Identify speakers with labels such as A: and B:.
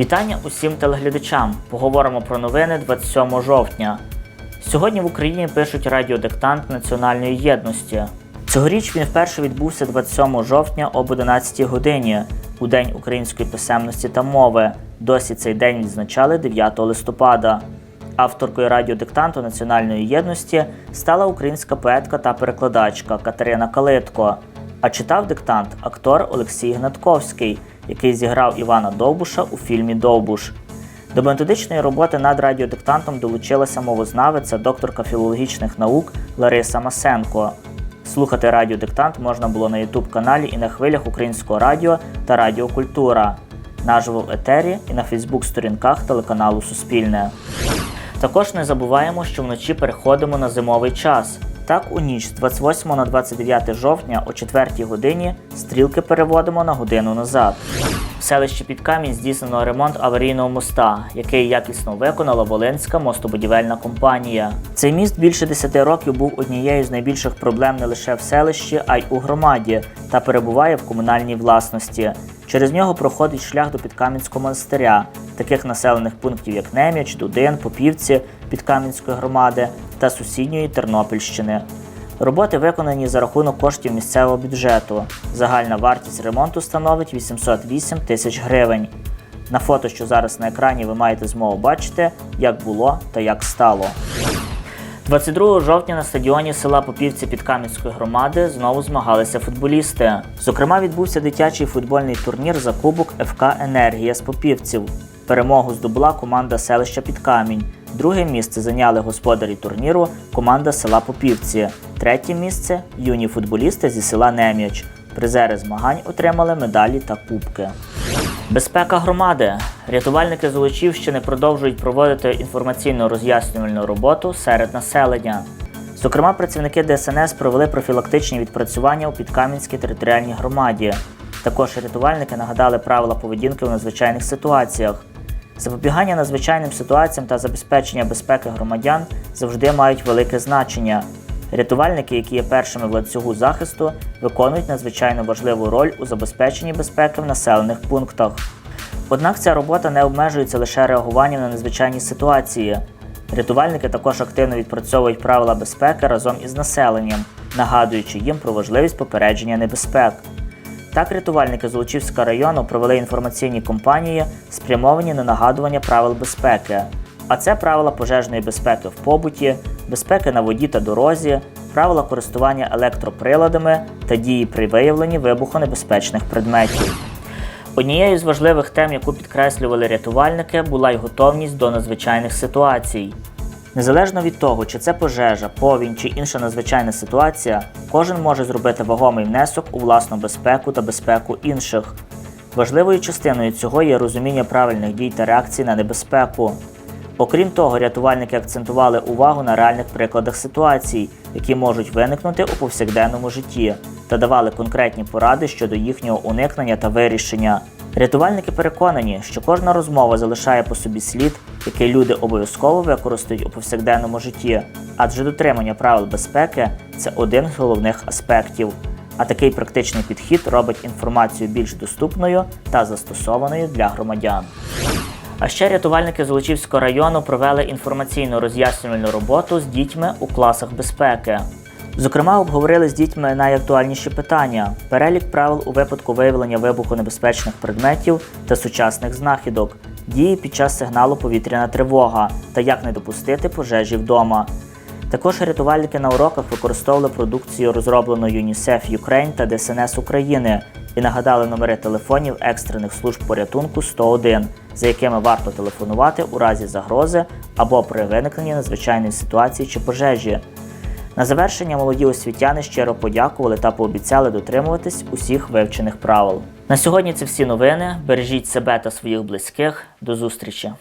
A: Вітання усім телеглядачам. Поговоримо про новини 27 жовтня. Сьогодні в Україні пишуть радіодиктант національної єдності. Цьогоріч він вперше відбувся 27 жовтня об 11 годині, у День української писемності та мови. Досі цей день відзначали 9 листопада. Авторкою радіодиктанту національної єдності стала українська поетка та перекладачка Катерина Калитко. А читав диктант актор Олексій Гнатковський, який зіграв Івана Довбуша у фільмі Довбуш. До методичної роботи над радіодиктантом долучилася мовознавиця, докторка філологічних наук Лариса Масенко. Слухати радіодиктант можна було на Ютуб каналі і на хвилях Українського радіо та Радіо Культура, наживо в етері і на Фейсбук-сторінках телеканалу Суспільне. Також не забуваємо, що вночі переходимо на зимовий час. Так, у ніч з 28 на 29 жовтня о 4 годині стрілки переводимо на годину назад. В селищі Підкамінь здійснено ремонт аварійного моста, який якісно виконала Волинська мостобудівельна компанія. Цей міст більше 10 років був однією з найбільших проблем не лише в селищі, а й у громаді та перебуває в комунальній власності. Через нього проходить шлях до Підкам'янського монастиря, таких населених пунктів як Неміч, Дудин, Попівці Підкам'янської громади та сусідньої Тернопільщини. Роботи виконані за рахунок коштів місцевого бюджету. Загальна вартість ремонту становить 808 тисяч гривень. На фото, що зараз на екрані, ви маєте змогу бачити, як було та як стало. 22 жовтня на стадіоні села Попівці Підкам'янської громади знову змагалися футболісти. Зокрема, відбувся дитячий футбольний турнір за Кубок ФК Енергія з Попівців. Перемогу здобула команда селища Підкамінь. Друге місце зайняли господарі турніру команда села Попівці. Третє місце юні футболісти зі села Нем'яч. Призери змагань отримали медалі та кубки. Безпека громади. Рятувальники Золочівщини продовжують проводити інформаційно-роз'яснювальну роботу серед населення. Зокрема, працівники ДСНС провели профілактичні відпрацювання у Підкам'янській територіальній громаді. Також рятувальники нагадали правила поведінки у надзвичайних ситуаціях. Запобігання надзвичайним ситуаціям та забезпечення безпеки громадян завжди мають велике значення. Рятувальники, які є першими в ланцюгу захисту, виконують надзвичайно важливу роль у забезпеченні безпеки в населених пунктах. Однак ця робота не обмежується лише реагуванням на надзвичайні ситуації. Рятувальники також активно відпрацьовують правила безпеки разом із населенням, нагадуючи їм про важливість попередження небезпек. Так, рятувальники Золочівського району провели інформаційні кампанії, спрямовані на нагадування правил безпеки. А це правила пожежної безпеки в побуті, безпеки на воді та дорозі, правила користування електроприладами та дії при виявленні вибухонебезпечних предметів. Однією з важливих тем, яку підкреслювали рятувальники, була й готовність до надзвичайних ситуацій. Незалежно від того, чи це пожежа, повінь чи інша надзвичайна ситуація, кожен може зробити вагомий внесок у власну безпеку та безпеку інших. Важливою частиною цього є розуміння правильних дій та реакцій на небезпеку. Окрім того, рятувальники акцентували увагу на реальних прикладах ситуацій, які можуть виникнути у повсякденному житті, та давали конкретні поради щодо їхнього уникнення та вирішення. Рятувальники переконані, що кожна розмова залишає по собі слід, який люди обов'язково використають у повсякденному житті, адже дотримання правил безпеки це один з головних аспектів. А такий практичний підхід робить інформацію більш доступною та застосованою для громадян. А ще рятувальники Золочівського району провели інформаційно роз'яснювальну роботу з дітьми у класах безпеки. Зокрема, обговорили з дітьми найактуальніші питання: перелік правил у випадку виявлення вибухонебезпечних предметів та сучасних знахідок, дії під час сигналу повітряна тривога та як не допустити пожежі вдома. Також рятувальники на уроках використовували продукцію, розроблену ЮНІСЕФ Ukraine та ДСНС України, і нагадали номери телефонів екстрених служб порятунку 101, за якими варто телефонувати у разі загрози або при виникненні надзвичайної ситуації чи пожежі. На завершення молоді освітяни щиро подякували та пообіцяли дотримуватись усіх вивчених правил. На сьогодні це всі новини. Бережіть себе та своїх близьких. До зустрічі!